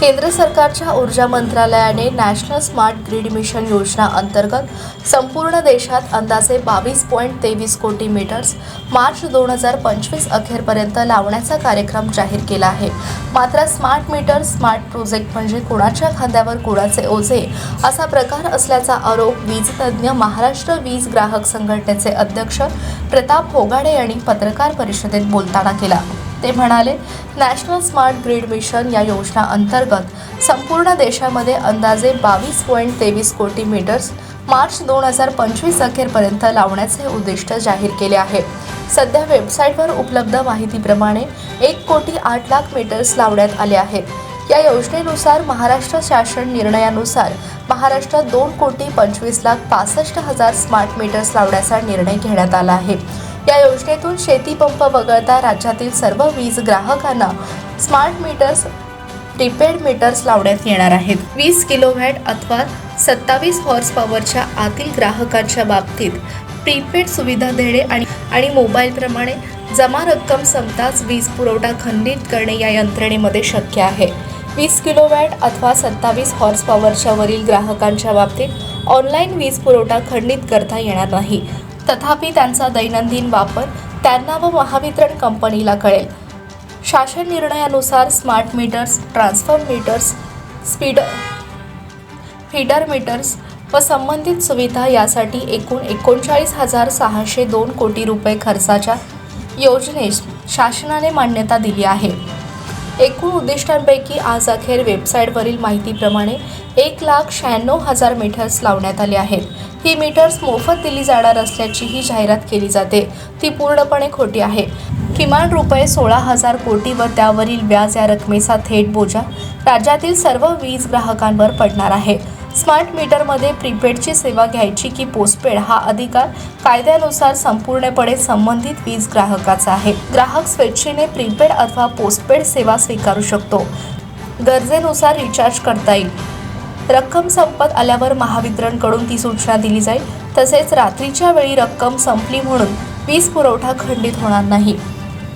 केंद्र सरकारच्या ऊर्जा मंत्रालयाने नॅशनल स्मार्ट ग्रीड मिशन योजना अंतर्गत संपूर्ण देशात अंदाजे बावीस पॉईंट तेवीस कोटी मीटर्स मार्च दोन हजार पंचवीस अखेरपर्यंत लावण्याचा कार्यक्रम जाहीर केला आहे. मात्र स्मार्ट मीटर स्मार्ट प्रोजेक्ट म्हणजे कुणाच्या खांद्यावर कुणाचे ओझे असा प्रकार असल्याचा आरोप वीज तज्ज्ञ महाराष्ट्र वीज ग्राहक संघटनेचे अध्यक्ष प्रताप होगाडे यांनी पत्रकार परिषदेत बोलताना केला. ते म्हणाले नॅशनल स्मार्ट ग्रीड मिशन या योजना अंतर्गत संपूर्ण देशामध्ये अंदाजे बावीस पॉईंट तेवीस कोटी मीटर्स मार्च दोन हजार पंचवीस अखेरपर्यंत लावण्याचे उद्दिष्ट जाहीर केले आहे. सध्या वेबसाईटवर उपलब्ध माहितीप्रमाणे एक कोटी आठ लाख मीटर्स लावण्यात आले आहेत. या योजनेनुसार महाराष्ट्र शासन निर्णयानुसार महाराष्ट्रात दोन कोटी पंचवीस लाख पासष्ट हजार स्मार्ट मीटर्स लावण्याचा निर्णय घेण्यात आला आहे. या योजनेतून शेतीपंप वगळता राज्यातील सर्व वीज ग्राहकांना स्मार्ट मीटर्स प्रीपेड मीटर्स लावण्यात येणार आहेत. वीस किलोवॅट अथवा सत्तावीस हॉर्स पॉवरच्या आतील ग्राहकांच्या बाबतीत प्रीपेड सुविधा देणे आणि आणि मोबाईलप्रमाणे जमा रक्कम संपताच वीज पुरवठा खंडित करणे या यंत्रणेमध्ये शक्य आहे. वीस किलोवॅट अथवा सत्तावीस हॉर्स पॉवरच्या वरील ग्राहकांच्या बाबतीत ऑनलाईन वीज पुरवठा खंडित करता येणार नाही. तथापि त्यांचा दैनंदिन वापर त्यांना व महावितरण कंपनीला कळेल. शासन निर्णयानुसार smart meters transform meters speed feeder meters व संबंधित सुविधा यासाठी एकूण एकोणचाळीस हजार सहाशे दोन कोटी रुपये खर्चाच्या योजनेस शासनाने मान्यता दिली आहे. एकूण उद्दिष्टांपैकी आज अखेर वेबसाईटवरील माहितीप्रमाणे एक लाख शहाण्णव हजार मीटर्स लावण्यात आले आहेत. ही मीटर्स मोफत दिली जाणार असल्याचीही जाहिरात केली जाते. ती पूर्णपणे खोटी आहे. किमान रुपये सोळा हजार कोटी व त्यावरील व्याज या रकमेचा थेट बोजा राज्यातील सर्व वीज ग्राहकांवर पडणार आहे. स्मार्ट मीटरमध्ये प्रीपेडची सेवा घ्यायची की पोस्टपेड हा अधिकार कायद्यानुसार संपूर्णपणे संबंधित वीज ग्राहकाचा आहे. ग्राहक स्वेच्छेने प्रीपेड अथवा पोस्टपेड सेवा स्वीकारू शकतो. गरजेनुसार रिचार्ज करता येईल. रक्कम संपत आल्यावर महावितरणकडून ती सूचना दिली जाईल. तसेच रात्रीच्या वेळी रक्कम संपली म्हणून वीज पुरवठा खंडित होणार नाही.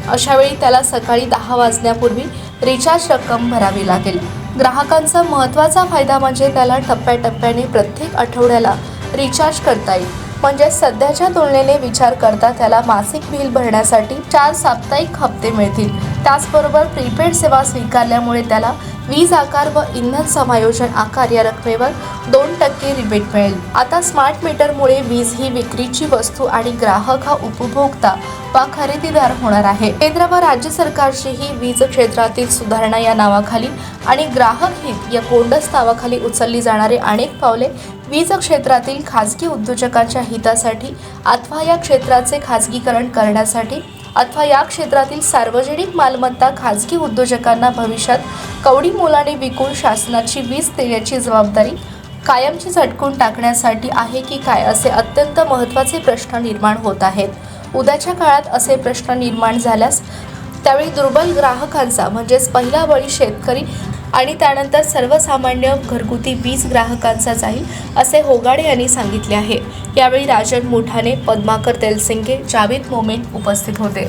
अशावेळी त्याला सकाळी दहा वाजण्यापूर्वी रिचार्ज रक्कम भरावी लागेल. ग्राहकांचा महत्त्वाचा फायदा म्हणजे त्याला टप्प्याटप्प्याने प्रत्येक आठवड्याला रिचार्ज करता येईल. म्हणजे सध्याच्या तुलनेने विचार करता त्याला मासिक बिल भरण्यासाठी चार साप्ताहिक हप्ते मिळतील. त्याचबरोबर प्रीपेड सेवा स्वीकारल्यामुळे त्याला वीज आकार व इंधन समायोजन आकार या रकमेवर दोन टक्के रिबेट मिळेल. आता स्मार्ट मीटरमुळे वीज ही विक्रीची वस्तू आणि ग्राहक हा उपभोक्ता वा खरेदीदार होणार आहे. केंद्र व राज्य सरकारची ही वीज क्षेत्रातील सुधारणा या नावाखाली आणि ग्राहक हित या कोंडस नावाखाली उचलली जाणारी अनेक पावले वीज क्षेत्रातील खाजगी उद्योजकांच्या हितासाठी अथवा या क्षेत्राचे खाजगीकरण करण्यासाठी अथवा या क्षेत्रातील सार्वजनिक मालमत्ता खाजगी उद्योजकांना भविष्यात कवडी मोलाने विकून शासनाची वीज देण्याची जबाबदारी कायमची झटकून टाकण्यासाठी आहे की काय असे अत्यंत महत्त्वाचे प्रश्न निर्माण होत आहेत. उद्याच्या काळात असे प्रश्न निर्माण झाल्यास त्यावेळी दुर्बल ग्राहकांचा म्हणजेच पहिला बळी शेतकरी आणि त्यानंतर सर्वसामान्य घरगुती वीज ग्राहकांचा जाईल असे होगाडे यांनी सांगितले आहे. यावेळी राजन मुठाने पद्माकर तेलसिंगे जावेद मोमेन उपस्थित होते.